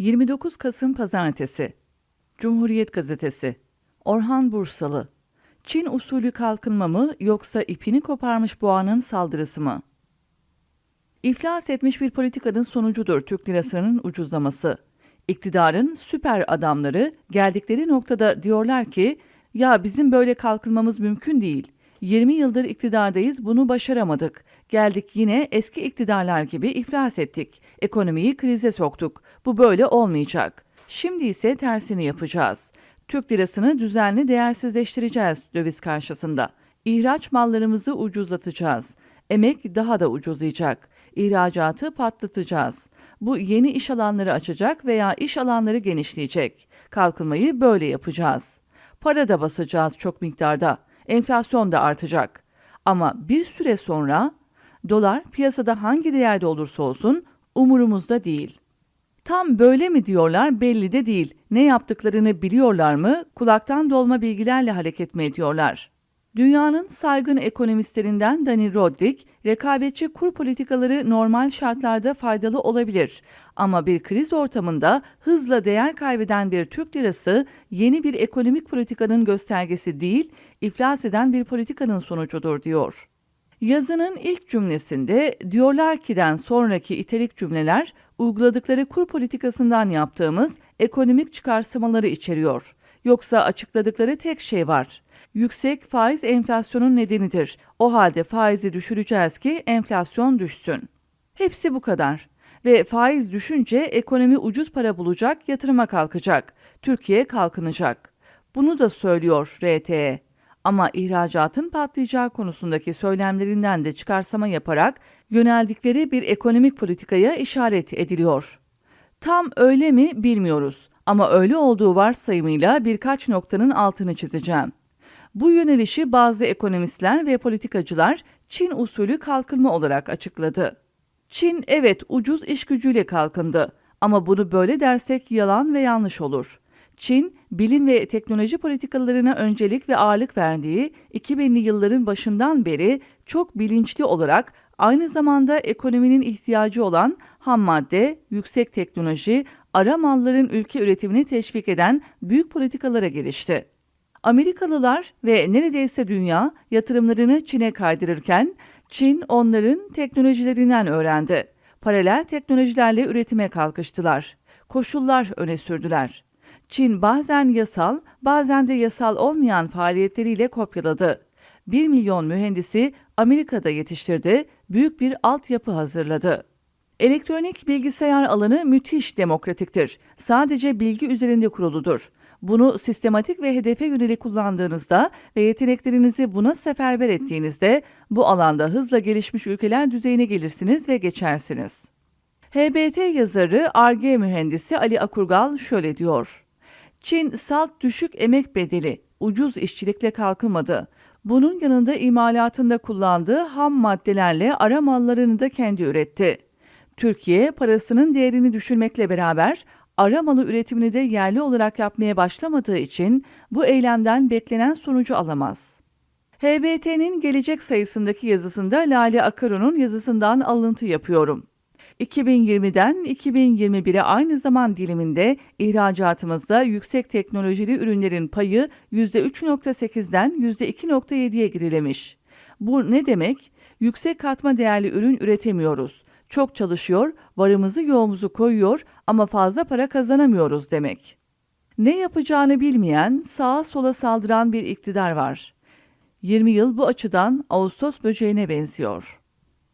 29 Kasım Pazartesi Cumhuriyet Gazetesi Orhan Bursalı Çin usulü kalkınma mı yoksa ipini koparmış boğanın saldırısı mı? İflas etmiş bir politikanın sonucudur Türk lirasının ucuzlaması. İktidarın süper adamları geldikleri noktada diyorlar ki ya bizim böyle kalkınmamız mümkün değil. 20 yıldır iktidardayız bunu başaramadık. Geldik yine eski iktidarlar gibi iflas ettik. Ekonomiyi krize soktuk. Bu böyle olmayacak. Şimdi ise tersini yapacağız. Türk lirasını düzenli değersizleştireceğiz döviz karşısında. İhraç mallarımızı ucuzlatacağız. Emek daha da ucuzlayacak. İhracatı patlatacağız. Bu yeni iş alanları açacak veya iş alanları genişleyecek. Kalkınmayı böyle yapacağız. Para da basacağız çok miktarda. Enflasyon da artacak. Ama bir süre sonra dolar piyasada hangi değerde olursa olsun umurumuzda değil. Tam böyle mi diyorlar belli de değil. Ne yaptıklarını biliyorlar mı? Kulaktan dolma bilgilerle hareket mi ediyorlar? Dünyanın saygın ekonomistlerinden Dani Rodrik, rekabetçi kur politikaları normal şartlarda faydalı olabilir. Ama bir kriz ortamında hızla değer kaybeden bir Türk lirası yeni bir ekonomik politikanın göstergesi değil, iflas eden bir politikanın sonucudur diyor. Yazının ilk cümlesinde diyorlar ki'den sonraki itelik cümleler uyguladıkları kur politikasından yaptığımız ekonomik çıkarsamaları içeriyor. Yoksa açıkladıkları tek şey var. Yüksek faiz enflasyonun nedenidir. O halde faizi düşüreceğiz ki enflasyon düşsün. Hepsi bu kadar. Ve faiz düşünce ekonomi ucuz para bulacak, yatırıma kalkacak. Türkiye kalkınacak. Bunu da söylüyor RTE. Ama ihracatın patlayacağı konusundaki söylemlerinden de çıkarsama yaparak yöneldikleri bir ekonomik politikaya işaret ediliyor. Tam öyle mi bilmiyoruz ama öyle olduğu varsayımıyla birkaç noktanın altını çizeceğim. Bu yönelişi bazı ekonomistler ve politikacılar Çin usulü kalkınma olarak açıkladı. Çin evet ucuz iş gücüyle kalkındı ama bunu böyle dersek yalan ve yanlış olur. Çin, bilim ve teknoloji politikalarına öncelik ve ağırlık verdiği 2000'li yılların başından beri çok bilinçli olarak aynı zamanda ekonominin ihtiyacı olan ham madde, yüksek teknoloji, ara malların ülke üretimini teşvik eden büyük politikalara gelişti. Amerikalılar ve neredeyse dünya yatırımlarını Çin'e kaydırırken Çin onların teknolojilerinden öğrendi. Paralel teknolojilerle üretime kalkıştılar. Koşullar öne sürdüler. Çin bazen yasal, bazen de yasal olmayan faaliyetleriyle kopyaladı. 1 milyon mühendisi Amerika'da yetiştirdi, büyük bir altyapı hazırladı. Elektronik bilgisayar alanı müthiş demokratiktir. Sadece bilgi üzerinde kuruludur. Bunu sistematik ve hedefe yönelik kullandığınızda ve yeteneklerinizi buna seferber ettiğinizde bu alanda hızla gelişmiş ülkeler düzeyine gelirsiniz ve geçersiniz. HBT yazarı ARGE mühendisi Ali Akurgal şöyle diyor. Çin salt düşük emek bedeli, ucuz işçilikle kalkınmadı. Bunun yanında imalatında kullandığı ham maddelerle ara mallarını da kendi üretti. Türkiye parasının değerini düşürmekle beraber ara malı üretimini de yerli olarak yapmaya başlamadığı için bu eylemden beklenen sonucu alamaz. HBT'nin gelecek sayısındaki yazısında Lale Akaru'nun yazısından alıntı yapıyorum. 2020'den 2021'e aynı zaman diliminde ihracatımızda yüksek teknolojili ürünlerin payı %3.8'den %2.7'ye gerilemiş. Bu ne demek? Yüksek katma değerli ürün üretemiyoruz. Çok çalışıyor, varımızı yoğumuzu koyuyor ama fazla para kazanamıyoruz demek. Ne yapacağını bilmeyen, sağa sola saldıran bir iktidar var. 20 yıl bu açıdan Ağustos böceğine benziyor.